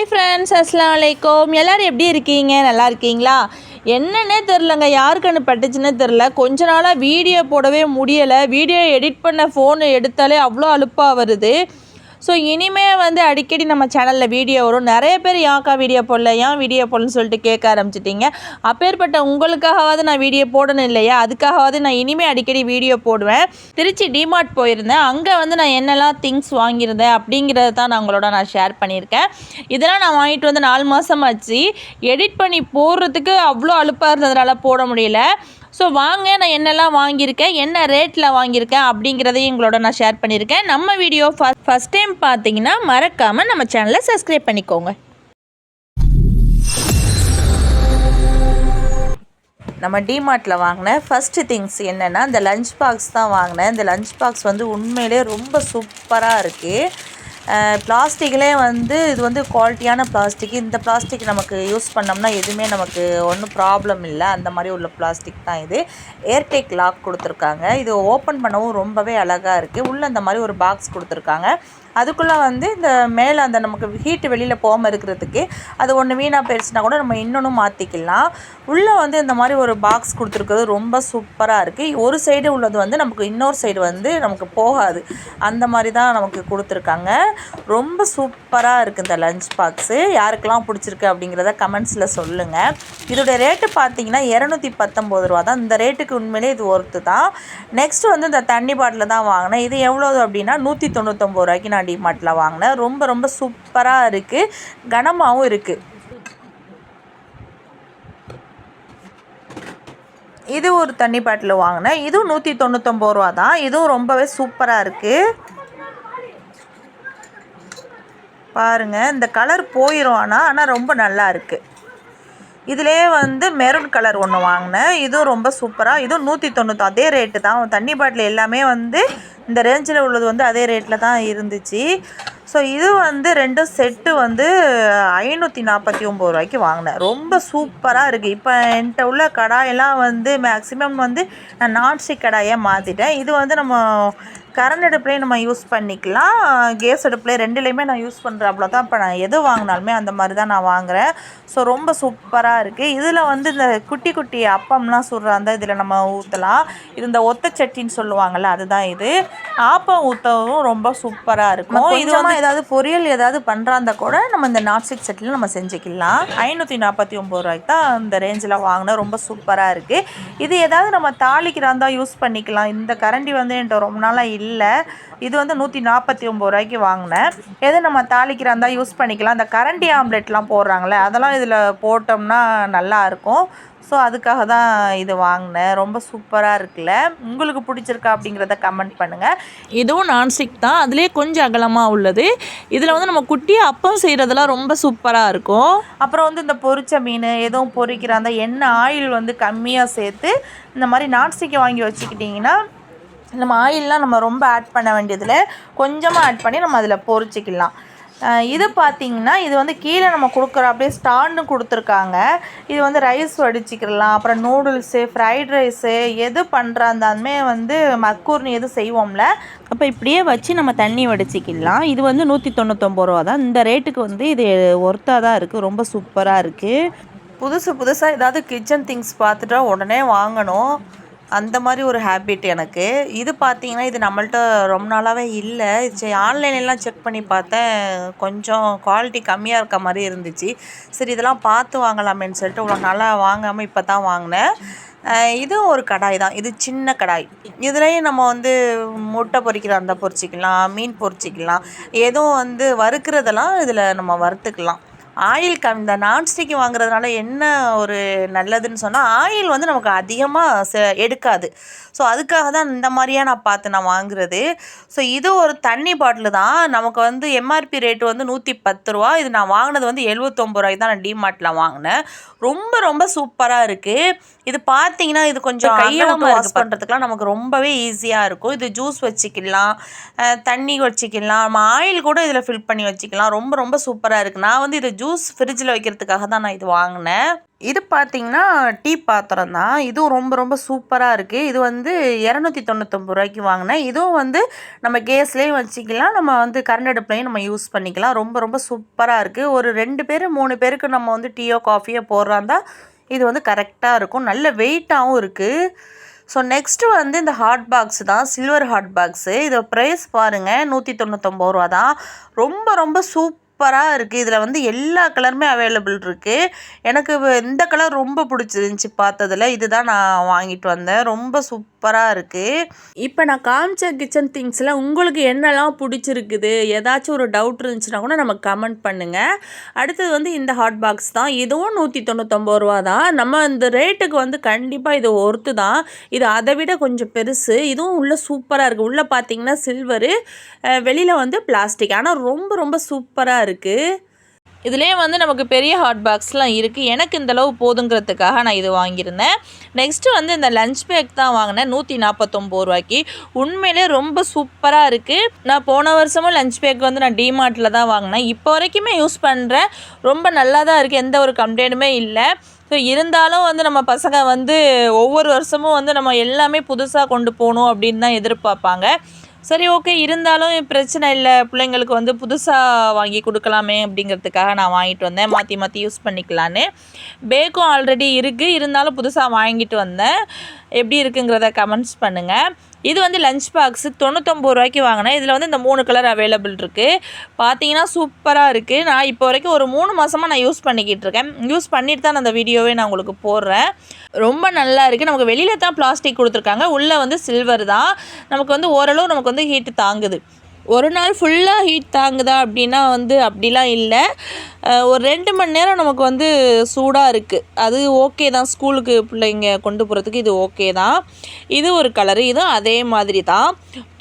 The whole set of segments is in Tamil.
ஹாய் ஃப்ரெண்ட்ஸ் அஸ்லாம் வலைக்கம் எல்லோரும் எப்படி இருக்கீங்க? நல்லா இருக்கீங்களா? என்னன்னே தெரிலங்க யாருக்குன்னு பட்டுச்சுன்னே தெரில கொஞ்ச நாளாக வீடியோ போடவே முடியலை. வீடியோ எடிட் பண்ண ஃபோன் எடுத்தாலே அவ்வளோ அலுப்பாக வருது. ஸோ இனிமே வந்து அடிக்கடி நம்ம சேனலில் வீடியோ வரும். நிறைய பேர் யாக்கா வீடியோ போடல? ஏன் வீடியோ போடலன்னு சொல்லிட்டு கேட்க ஆரம்பிச்சிட்டிங்க? அப்பேற்பட்ட உங்களுக்காகவாவது நான் வீடியோ போடணும் இல்லையா? அதுக்காகவாவது நான் இனிமேல் அடிக்கடி வீடியோ போடுவேன். திருச்சி டிமார்ட் போயிருந்தேன். அங்கே வந்து நான் என்னெல்லாம் திங்ஸ் வாங்கியிருந்தேன் அப்படிங்கிறத தான் நான் உங்களோட நான் ஷேர் பண்ணியிருக்கேன். இதெல்லாம் நான் வாங்கிட்டு வந்து நாலு மாதம் ஆச்சு எடிட் பண்ணி போடுறதுக்கு அவ்வளோ அலுப்பாக இருந்ததுனால போட முடியல. ஸோ வாங்க நான் என்னெல்லாம் வாங்கியிருக்கேன் என்ன ரேட்டில் வாங்கியிருக்கேன் அப்படிங்கிறதையும் எங்களோட நான் ஷேர் பண்ணியிருக்கேன். நம்ம வீடியோ ஃபஸ்ட் டைம் பார்த்தீங்கன்னா மறக்காமல் நம்ம சேனலை சப்ஸ்கிரைப் பண்ணிக்கோங்க. நம்ம டிமார்ட்டில் வாங்கின ஃபஸ்ட்டு திங்ஸ் என்னென்னா இந்த லஞ்ச் பாக்ஸ் தான் வாங்கினேன். இந்த லஞ்ச் பாக்ஸ் வந்து உண்மையிலே ரொம்ப சூப்பராக இருக்குது பிளாஸ்டிக்லேயே வந்து இது வந்து குவாலிட்டியான பிளாஸ்டிக். இந்த பிளாஸ்டிக் நமக்கு யூஸ் பண்ணோம்னா எதுவுமே நமக்கு ஒன்றும் ப்ராப்ளம் இல்லை. அந்த மாதிரி உள்ள பிளாஸ்டிக் தான் இது. ஏர்டெக் லாக் கொடுத்துருக்காங்க. இது ஓப்பன் பண்ணவும் ரொம்பவே அழகாக இருக்குது உள்ளே அந்த மாதிரி ஒரு பாக்ஸ் கொடுத்துருக்காங்க. அதுக்குள்ளே வந்து இந்த மேலே அந்த நமக்கு ஹீட்டு வெளியில் போகாமல் இருக்கிறதுக்கு அது ஒன்று வீணாக போயிடுச்சுனா கூட நம்ம இன்னொன்று மாற்றிக்கலாம் உள்ளே வந்து இந்த மாதிரி ஒரு பாக்ஸ் கொடுத்துருக்கிறது ரொம்ப சூப்பராக இருக்குது ஒரு சைடு உள்ளது வந்து நமக்கு இன்னொரு சைடு வந்து நமக்கு போகாது. அந்த மாதிரி தான் நமக்கு கொடுத்துருக்காங்க. ரொம்ப சூப்பராக இருக்குது இந்த லஞ்ச் பாக்ஸு யாருக்கெல்லாம் பிடிச்சிருக்கு அப்படிங்கிறத கமெண்ட்ஸில் சொல்லுங்கள் இதோடைய ரேட்டு பார்த்தீங்கன்னா இரநூத்தி பத்தொம்போது ரூபா தான். இந்த ரேட்டுக்கு உண்மையிலே இது ஒர்த்து தான். நெக்ஸ்ட் வந்து இந்த தண்ணி பாட்டில் தான் வாங்கினேன். இது எவ்வளோ அப்படின்னா நூற்றி தொண்ணூத்தொம்பது ரூபாய்க்கு நான் டிமார்ட்டில் வாங்கினேன். ரொம்ப ரொம்ப சூப்பராக இருக்குது கனமாகவும் இருக்குது இது ஒரு தண்ணி பாட்டில் வாங்கினேன். இதுவும் நூற்றி தொண்ணூத்தொம்பது ரூபா தான். இதுவும் ரொம்பவே சூப்பராக இருக்குது பாருங்கள் இந்த கலர் போயிடும் ஆனால் ஆனால் ரொம்ப நல்லா இருக்குது இதிலே வந்து மெரூன் கலர் ஒன்று வாங்கினேன். இதுவும் ரொம்ப சூப்பராக இதுவும் நூற்றி தொண்ணூற்றி அதே ரேட்டு தான். தண்ணி பாட்டில் எல்லாமே வந்து இந்த ரேஞ்சில் உள்ளது வந்து அதே ரேட்டில் தான் இருந்துச்சு. ஸோ இது வந்து ரெண்டும் செட்டு வந்து ஐநூற்றி நாற்பத்தி ஒம்பது ரூபாய்க்கு வாங்கினேன். ரொம்ப சூப்பராக இருக்குது இப்போ என்கிட்ட உள்ள கடாயெல்லாம் வந்து மேக்ஸிமம் வந்து நான் நான்ஸ்டிக் கடாயாக மாற்றிட்டேன் இது வந்து நம்ம கரண்ட் அடுப்புலேயும் நம்ம யூஸ் பண்ணிக்கலாம். கேஸ் அடுப்புலேயே ரெண்டுலேயுமே நான் யூஸ் பண்ணுறாப்புல தான் இப்போ நான் எது வாங்கினாலுமே அந்த மாதிரி தான் நான் வாங்குகிறேன் ஸோ ரொம்ப சூப்பராக இருக்குது இதில் வந்து இந்த குட்டி குட்டி அப்பம்லாம் சுடுற அந்த இதில் நம்ம ஊற்றலாம் இது இந்த ஒத்த சட்டின்னு சொல்லுவாங்கள்ல அதுதான் இது. ஆப்பம் ஊற்றவும் ரொம்ப சூப்பராக இருக்கும். இது வந்து ஏதாவது பொரியல் ஏதாவது பண்ணுறாந்தா கூட நம்ம இந்த நாட்ஸ்டிக் சட்டியில் நம்ம செஞ்சுக்கலாம். ஐநூற்றி நாற்பத்தி ஒம்பது ரூபாய்க்கு தான் இந்த ரேஞ்சில் வாங்கினேன் ரொம்ப சூப்பராக இருக்குது இது ஏதாவது நம்ம தாளிக்கிறாந்தா யூஸ் பண்ணிக்கலாம். இந்த கரண்டி வந்து என்கிட்ட ரொம்ப நாளாக இல்லை. இது வந்து நூற்றி நாற்பத்தி ஒம்பது ரூபாய்க்கு வாங்கினேன். எது நம்ம தாளிக்கிறாந்தா யூஸ் பண்ணிக்கலாம். இந்த கரண்டி ஆம்லெட்லாம் போடுறாங்களே அதெல்லாம் இதில் போட்டோம்னா நல்லாயிருக்கும் ஸோ அதுக்காக தான் இது வாங்கினேன். ரொம்ப சூப்பராக இருக்குல்ல. உங்களுக்கு பிடிச்சிருக்கா அப்படிங்கிறத கமெண்ட் பண்ணுங்கள் இதுவும் நான்ஸ்டிக் தான். அதுலேயே கொஞ்சம் அகலமாக உள்ளது. இதில் வந்து நம்ம குட்டி அப்பம் செய்கிறதெல்லாம் ரொம்ப சூப்பராக இருக்கும். அப்புறம் வந்து இந்த பொரிச்ச மீன் எதுவும் பொரிக்கிற அந்த எண்ணெய் ஆயில் வந்து கம்மியாக சேர்த்து இந்த மாதிரி நான்ஸ்டிக்கை வாங்கி வச்சுக்கிட்டிங்கன்னா நம்ம ஆயிலெலாம் நம்ம ரொம்ப ஆட் பண்ண வேண்டியதில் கொஞ்சமாக ஆட் பண்ணி நம்ம அதில் பொறிச்சிக்கலாம். இது பார்த்திங்கன்னா இது வந்து கீழே நம்ம கொடுக்குற அப்படியே ஸ்டாண்டு கொடுத்துருக்காங்க. இது வந்து ரைஸ் வடிச்சிக்கலாம் அப்புறம் நூடுல்ஸு ஃப்ரைட் ரைஸு எது பண்ணுறாந்தாலுமே வந்து மக்கூர்னு எது செய்வோம்ல அப்போ இப்படியே வச்சு நம்ம தண்ணி வடிச்சிக்கலாம் இது வந்து நூற்றி தொண்ணூத்தொம்பது ரூபா தான். இந்த ரேட்டுக்கு வந்து இது ஒர்த்தாக தான் இருக்குது ரொம்ப சூப்பராக இருக்குது புதுசு புதுசாக ஏதாவது கிச்சன் திங்ஸ் பார்த்துட்டா உடனே வாங்கணும். அந்த மாதிரி ஒரு ஹேபிட் எனக்கு. இது பார்த்தீங்கன்னா இது நம்மள்ட்ட ரொம்ப நாளாகவே இல்லை. சரி ஆன்லைன்லாம் செக் பண்ணி பார்த்தேன். கொஞ்சம் குவாலிட்டி கம்மியாக இருக்க மாதிரி இருந்துச்சு. சரி இதெல்லாம் பார்த்து வாங்கலாமேன்னு சொல்லிட்டு இவ்வளோ நாளாக வாங்காமல் இப்போ தான் வாங்கினேன் இதுவும் ஒரு கடாய் தான். இது சின்ன கடாய். இதுலேயும் நம்ம வந்து முட்டை பொரிக்கிற அந்த பொறிச்சிக்கலாம் மீன் பொறிச்சிக்கலாம் எதுவும் வந்து வறுக்கிறதெல்லாம் இதில் நம்ம வறுத்துக்கலாம். ஆயில் கம் இந்த நான்ஸ்டிக் வாங்குறதுனால என்ன ஒரு நல்லதுன்னு சொன்னால் ஆயில் வந்து நமக்கு அதிகமாக செ எடுக்காது. ஸோ அதுக்காக தான் இந்த மாதிரியாக நான் பார்த்து நான் வாங்குறது. ஸோ இது ஒரு தண்ணி பாட்டில் தான். நமக்கு வந்து எம்ஆர்பி ரேட்டு வந்து நூற்றி பத்து ரூபா. இது நான் வாங்கினது வந்து எழுபத்தொம்பது ரூபாய்க்கு தான் நான் டிமார்ட்டில் வாங்கினேன். ரொம்ப ரொம்ப சூப்பராக இருக்குது இது பார்த்தீங்கன்னா இது கொஞ்சம் கையில் வாஷ் பண்ணுறதுக்குலாம் நமக்கு ரொம்பவே ஈஸியாக இருக்கும். இது ஜூஸ் வச்சுக்கலாம் தண்ணி வச்சுக்கலாம். நம்ம ஆயில் கூட இதில் ஃபில் பண்ணி வச்சுக்கலாம். ரொம்ப ரொம்ப சூப்பராக இருக்குது நான் வந்து இது ஜூஸ் ஃப்ரிட்ஜில் வைக்கிறதுக்காக தான் நான் இது வாங்கினேன். இது பார்த்தீங்கன்னா டீ பாத்திரம் தான். இதுவும் ரொம்ப ரொம்ப சூப்பராக இருக்குது இது வந்து இரநூத்தி தொண்ணூத்தொம்பது ரூபாய்க்கு வாங்கினேன். இதுவும் வந்து நம்ம கேஸ்லேயும் வச்சுக்கலாம். நம்ம வந்து கரண்ட் அடுப்புலையும் நம்ம யூஸ் பண்ணிக்கலாம். ரொம்ப ரொம்ப சூப்பராக இருக்குது ஒரு ரெண்டு பேர் மூணு பேருக்கு நம்ம வந்து டீயோ காஃபியோ போடுறாந்தா இது வந்து கரெக்டாக இருக்கும். நல்ல வெயிட்டாகவும் இருக்குது ஸோ நெக்ஸ்ட்டு வந்து இந்த ஹாட் பாக்ஸ் தான். சில்வர் ஹாட் பாக்ஸு இதை ப்ரைஸ் பாருங்கள் நூற்றி தொண்ணூத்தொம்பது ரூபா தான் ரொம்ப ரொம்ப சூப்பராக இருக்குது இதில் வந்து எல்லா கலருமே அவைலபிள் இருக்குது எனக்கு வ- இந்த கலர் ரொம்ப பிடிச்சிருந்துச்சி பார்த்ததுல. இதுதான் நான் வாங்கிட்டு வந்தேன். ரொம்ப சூப்பராக இருக்குது இப்போ நான் காமிச்ச கிச்சன் திங்ஸில் உங்களுக்கு என்னெல்லாம் பிடிச்சிருக்குது? ஏதாச்சும் ஒரு டவுட் இருந்துச்சுன்னா கூட நம்ம கமெண்ட் பண்ணுங்கள் அடுத்தது வந்து இந்த ஹாட் பாக்ஸ் தான். இதுவும் நூற்றி தொண்ணூத்தொம்பது ரூபா தான். நம்ம இந்த ரேட்டுக்கு வந்து கண்டிப்பாக இது ஒர்த்து தான். இது அதை விட கொஞ்சம் பெருசு. இதுவும் உள்ளே சூப்பராக இருக்குது உள்ளே பார்த்தீங்கன்னா சில்வரு வெளியில் வந்து பிளாஸ்டிக் ஆனால் ரொம்ப ரொம்ப சூப்பராக இருக்குது இதுலேயே வந்து நமக்கு பெரிய ஹாட் பாக்ஸ்லாம் இருக்குது எனக்கு இந்த அளவு போதுங்கிறதுக்காக நான் இது வாங்கியிருந்தேன். நெக்ஸ்ட்டு வந்து இந்த லஞ்ச் பேக் தான் வாங்கினேன். நூற்றி நாற்பத்தொம்போது ரூபாய்க்கு. உண்மையிலே ரொம்ப சூப்பராக இருக்குது நான் போன வருஷமும் லஞ்ச் பேக் வந்து நான் டிமார்ட்டில் தான் வாங்கினேன். இப்போ வரைக்குமே யூஸ் பண்ணுறேன் ரொம்ப நல்லா தான் இருக்குது எந்த ஒரு கம்ப்ளைண்ட்டுமே இல்லை. ஸோ இருந்தாலும் வந்து நம்ம பசங்க வந்து ஒவ்வொரு வருஷமும் வந்து நம்ம எல்லாமே புதுசாக கொண்டு போகணும் அப்படின்னு தான் எதிர்பார்ப்பாங்க. சரி ஓகே இருந்தாலும் பிரச்சனை இல்லை. பிள்ளைங்களுக்கு வந்து புதுசாக வாங்கி கொடுக்கலாமே அப்படிங்கிறதுக்காக நான் வாங்கிட்டு வந்தேன். மாற்றி மாற்றி யூஸ் பண்ணிக்கலான்னு. பேக்கும் ஆல்ரெடி இருக்குது இருந்தாலும் புதுசாக வாங்கிட்டு வந்தேன். எப்படி இருக்குங்கிறத கமெண்ட்ஸ் பண்ணுங்கள் இது வந்து லஞ்ச் பாக்ஸு தொண்ணூத்தொம்பது ரூபாய்க்கு வாங்கினேன். இதில் வந்து இந்த மூணு கலர் அவைலபிள் இருக்குது பார்த்தீங்கன்னா சூப்பராக இருக்குது நான் இப்போ வரைக்கும் ஒரு மூணு மாதமாக நான் யூஸ் பண்ணிக்கிட்டு இருக்கேன். யூஸ் பண்ணிட்டு தான் நான் அந்த வீடியோவே நான் உங்களுக்கு போடுறேன். ரொம்ப நல்லா இருக்குது நமக்கு வெளியில் தான் பிளாஸ்டிக் கொடுத்துருக்காங்க. உள்ளே வந்து சில்வர் தான். நமக்கு வந்து ஓரளவு நமக்கு வந்து ஹீட்டு தாங்குது. ஒரு நாள் ஃபுல்லாக ஹீட் தாங்குதா அப்படின்னா வந்து அப்படிலாம் இல்லை. ஒரு ரெண்டு மணி நேரம் நமக்கு வந்து சூடாக இருக்குது அது ஓகே தான். ஸ்கூலுக்கு பிள்ளைங்க கொண்டு போகிறதுக்கு இது ஓகே தான். இது ஒரு கலரு இதுவும் அதே மாதிரி தான்.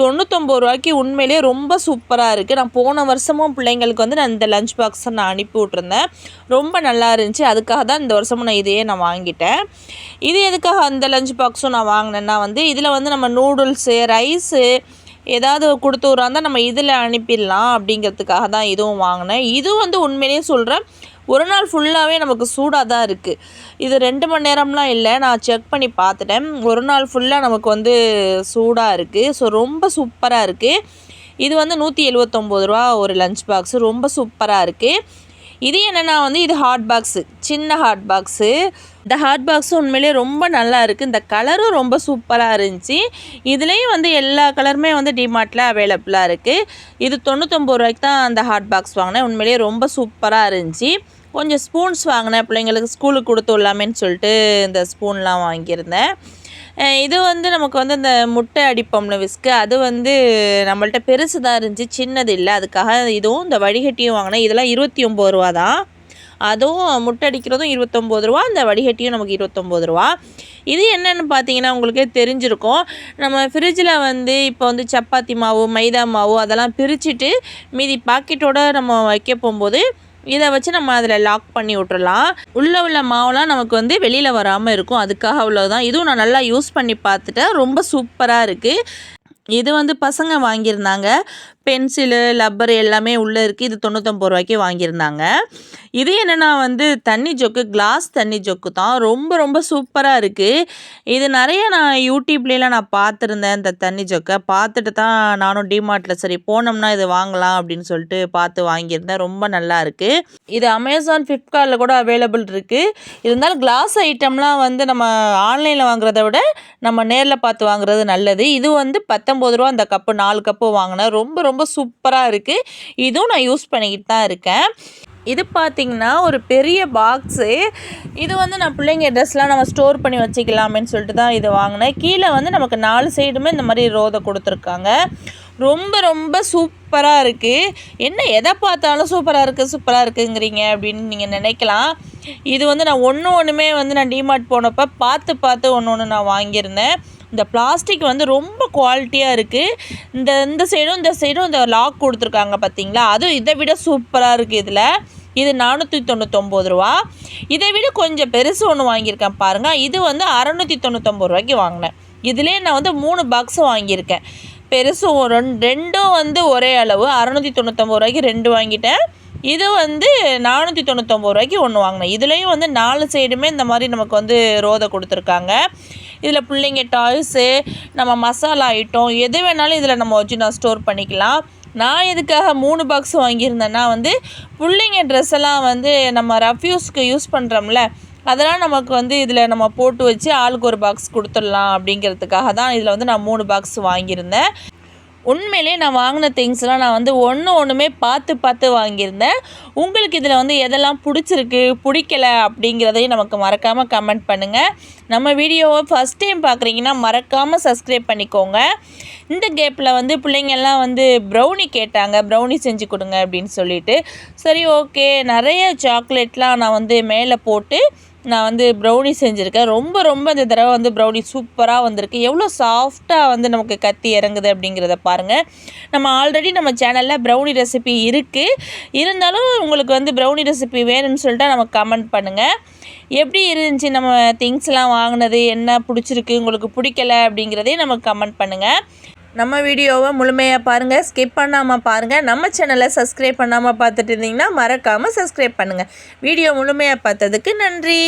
தொண்ணூத்தொம்பது ரூபாய்க்கு உண்மையிலேயே ரொம்ப சூப்பராக இருக்குது நான் போன வருஷமும் பிள்ளைங்களுக்கு வந்து நான் இந்த லஞ்ச் பாக்ஸை நான் அனுப்பி விட்ருந்தேன் ரொம்ப நல்லா இருந்துச்சு. அதுக்காக தான் இந்த வருஷமும் நான் இதையே நான் வாங்கிட்டேன். இது எதுக்காக அந்த லஞ்ச் பாக்ஸும் நான் வாங்கினேன்னா வந்து இதில் வந்து நம்ம நூடுல்ஸு ரைஸு ஏதாவது கொடுத்து விட்றாந்தா நம்ம இதில் அனுப்பிடலாம் அப்படிங்கிறதுக்காக தான் இதுவும் வாங்கினேன். இதுவும் வந்து உண்மையிலேயே சொல்கிறேன் ஒரு நாள் ஃபுல்லாகவே நமக்கு சூடாக தான் இருக்குது இது ரெண்டு மணி நேரம்லாம் இல்லை நான் செக் பண்ணி பார்த்துட்டேன். ஒரு நாள் ஃபுல்லாக நமக்கு வந்து சூடாக இருக்குது ஸோ ரொம்ப சூப்பராக இருக்குது இது வந்து நூற்றி எழுவத்தொம்போது ரூபா ஒரு லஞ்ச் பாக்ஸு ரொம்ப சூப்பராக இருக்குது இது என்னென்னா வந்து இது ஹாட் பாக்ஸு சின்ன ஹாட் பாக்ஸு இந்த ஹாட் பாக்ஸு உண்மையிலேயே ரொம்ப நல்லா இருக்குது இந்த கலரும் ரொம்ப சூப்பராக இருந்துச்சு. இதுலேயும் வந்து எல்லா கலருமே வந்து டிமார்ட்டில் அவைலபிளாக இருக்குது இது தொண்ணூத்தொம்பது ரூபாய்க்கு தான் அந்த ஹாட் பாக்ஸ் வாங்கினேன். உண்மையிலேயே ரொம்ப சூப்பராக இருந்துச்சு. கொஞ்சம் ஸ்பூன்ஸ் வாங்கினேன். பிள்ளைங்களுக்கு ஸ்கூலுக்கு கொடுத்து விடலாமேன்னு சொல்லிட்டு இந்த ஸ்பூன்லாம் வாங்கியிருந்தேன். இது வந்து நமக்கு வந்து இந்த முட்டை அடிப்போம்ல விஸ்க்கு அது வந்து நம்மள்ட்ட பெருசு தான் இருந்துச்சு சின்னது இல்லை. அதுக்காக இதுவும் இந்த வடிகட்டியும் வாங்கினேன். இதெல்லாம் இருபத்தி ஒம்பது ரூபா தான். அதுவும் முட்டை அடிக்கிறதும் இருபத்தொம்போது ரூபா அந்த வடிகட்டியும் நமக்கு இருபத்தொம்போது ரூபா. இது என்னென்னு பார்த்தீங்கன்னா உங்களுக்கே தெரிஞ்சிருக்கும். நம்ம ஃப்ரிட்ஜில் வந்து இப்போ வந்து சப்பாத்தி மாவு மைதா மாவு அதெல்லாம் பிரிச்சுட்டு மீதி பாக்கெட்டோட நம்ம வைக்க போகும்போது இதை வச்சு நம்ம அதில் லாக் பண்ணி விட்டுறலாம். உள்ளே உள்ள மாவுலாம் நமக்கு வந்து வெளியில் வராமல் இருக்கும். அதுக்காக அவ்வளோதான் இதுவும் நான் நல்லா யூஸ் பண்ணி பார்த்துட்டேன். ரொம்ப சூப்பராக இருக்குது இது வந்து பசங்க வாங்கியிருந்தாங்க. பென்சிலு லப்பர் எல்லாமே உள்ளே இருக்குது இது தொண்ணூத்தொம்பது ரூபாய்க்கு வாங்கியிருந்தாங்க. இது என்னென்னா வந்து தண்ணி ஜொக்கு கிளாஸ் தண்ணி ஜொக்கு தான். ரொம்ப ரொம்ப சூப்பராக இருக்குது இது நிறைய நான் யூடியூப்லேலாம் நான் பார்த்துருந்தேன் இந்த தண்ணி ஜொக்கை. பார்த்துட்டு தான் நானும் டிமார்ட்டில் சரி போனோம்னா இது வாங்கலாம் அப்படின்னு சொல்லிட்டு பார்த்து வாங்கியிருந்தேன். ரொம்ப நல்லா இருக்குது இது அமேசான் ஃப்ளிப்கார்ட்டில் கூட அவைலபிள் இருக்குது இருந்தாலும் கிளாஸ் ஐட்டம்லாம் வந்து நம்ம ஆன்லைனில் வாங்குறத விட நம்ம நேரில் பார்த்து வாங்குறது நல்லது. இது வந்து பத்தொம்பது ரூபா அந்த கப்பு நாலு கப்பு வாங்கினேன் ரொம்ப ரொம்ப சூப்பராக இருக்குது இதுவும் நான் யூஸ் பண்ணிக்கிட்டு தான் இருக்கேன். இது பார்த்திங்கன்னா ஒரு பெரிய பாக்ஸு இது வந்து நான் பிள்ளைங்க ட்ரெஸ்லாம் நம்ம ஸ்டோர் பண்ணி வச்சுக்கலாமேன்னு சொல்லிட்டு தான் இது வாங்கினேன். கீழே வந்து நமக்கு நாலு சைடுமே இந்த மாதிரி ரோதை கொடுத்துருக்காங்க. ரொம்ப ரொம்ப சூப்பராக இருக்குது என்ன எதை பார்த்தாலும் சூப்பராக இருக்குது சூப்பராக இருக்குங்கிறீங்க அப்படின்னு நீங்கள் நினைக்கலாம். இது வந்து நான் ஒன்று ஒன்றுமே வந்து நான் டிமார்ட் போனப்போ பார்த்து பார்த்து ஒன்று ஒன்று நான் வாங்கியிருந்தேன். இந்த பிளாஸ்டிக் வந்து ரொம்ப குவாலிட்டியாக இருக்குது இந்த இந்த சைடும் இந்த சைடும் இந்த லாக் கொடுத்துருக்காங்க பார்த்தீங்களா அதுவும் இதை விட சூப்பராக இருக்குது இதில். இது நானூற்றி தொண்ணூத்தொம்பது ரூபா. இதை விட கொஞ்சம் பெருசு ஒன்று வாங்கியிருக்கேன் பாருங்கள் இது வந்து அறநூற்றி தொண்ணூத்தொம்பது ரூபாய்க்கு வாங்கினேன். இதுலேயே நான் வந்து மூணு பாக்ஸ் வாங்கியிருக்கேன். பெருசும் ரெண் ரெண்டும் வந்து ஒரே அளவு. அறநூற்றி தொண்ணூத்தொம்பது ரூபாய்க்கு ரெண்டு வாங்கிட்டேன். இது வந்து நானூற்றி தொண்ணூத்தொம்பது ரூபாய்க்கு ஒன்று வாங்கினேன். இதுலேயும் வந்து நாலு சைடுமே இந்த மாதிரி நமக்கு வந்து ரோதை கொடுத்துருக்காங்க. இதில் பிள்ளைங்க டாய்ஸு நம்ம மசாலா ஐட்டம் எது வேணாலும் இதில் நம்ம வச்சு நான் ஸ்டோர் பண்ணிக்கலாம். நான் எதுக்காக மூணு பாக்ஸ் வாங்கியிருந்தேன்னா வந்து பிள்ளைங்க ட்ரெஸ் எல்லாம் வந்து நம்ம ரஃப்யூஸ்க்கு யூஸ் பண்ணுறோம்ல அதெல்லாம் நமக்கு வந்து இதில் நம்ம போட்டு வச்சு ஆளுக்கு ஒரு பாக்ஸ் கொடுத்துடலாம் அப்படிங்கிறதுக்காக தான் இதில் வந்து நான் மூணு பாக்ஸ் வாங்கியிருந்தேன். உண்மையிலே நான் வாங்கின திங்ஸ்லாம் நான் வந்து ஒன்று ஒன்றுமே பார்த்து பார்த்து வாங்கியிருந்தேன். உங்களுக்கு இதில் வந்து எதெல்லாம் பிடிச்சிருக்கு பிடிக்கல அப்படிங்கிறதையும் நமக்கு மறக்காமல் கமெண்ட் பண்ணுங்கள் நம்ம வீடியோவை ஃபஸ்ட் டைம் பார்க்குறீங்கன்னா மறக்காமல் சப்ஸ்கிரைப் பண்ணிக்கோங்க. இந்த கேப்பில் வந்து பிள்ளைங்கள்லாம் வந்து ப்ரௌனி கேட்டாங்க. ப்ரௌனி செஞ்சு கொடுங்க அப்படின்னு சொல்லிட்டு. சரி ஓகே நிறைய சாக்லேட்லாம் நான் வந்து மேலே போட்டு நான் வந்து ப்ரௌனி செஞ்சுருக்கேன். ரொம்ப ரொம்ப இந்த தடவை வந்து ப்ரௌனி சூப்பராக வந்திருக்கு. எவ்வளோ சாஃப்டாக வந்து நமக்கு கத்தி இறங்குது அப்படிங்கிறத பாருங்கள் நம்ம ஆல்ரெடி நம்ம சேனலில் ப்ரௌனி ரெசிபி இருக்குது இருந்தாலும் உங்களுக்கு வந்து ப்ரௌனி ரெசிபி வேணும்னு சொல்லிட்டு நமக்கு கமெண்ட் பண்ணுங்கள் எப்படி இருந்துச்சு நம்ம திங்ஸ்லாம் வாங்கினது? என்ன பிடிச்சிருக்கு? உங்களுக்கு பிடிக்கல அப்படிங்கிறதையும் நமக்கு கமெண்ட் பண்ணுங்கள் நம்ம வீடியோவை முழுமையாக பாருங்கள் ஸ்கிப் பண்ணாமல் பாருங்கள் நம்ம சேனலை சப்ஸ்கிரைப் பண்ணாமல் பார்த்துட்டு இருந்தீங்கன்னா மறக்காமல் சப்ஸ்கிரைப் பண்ணுங்கள் வீடியோ முழுமையாக பார்த்ததுக்கு நன்றி.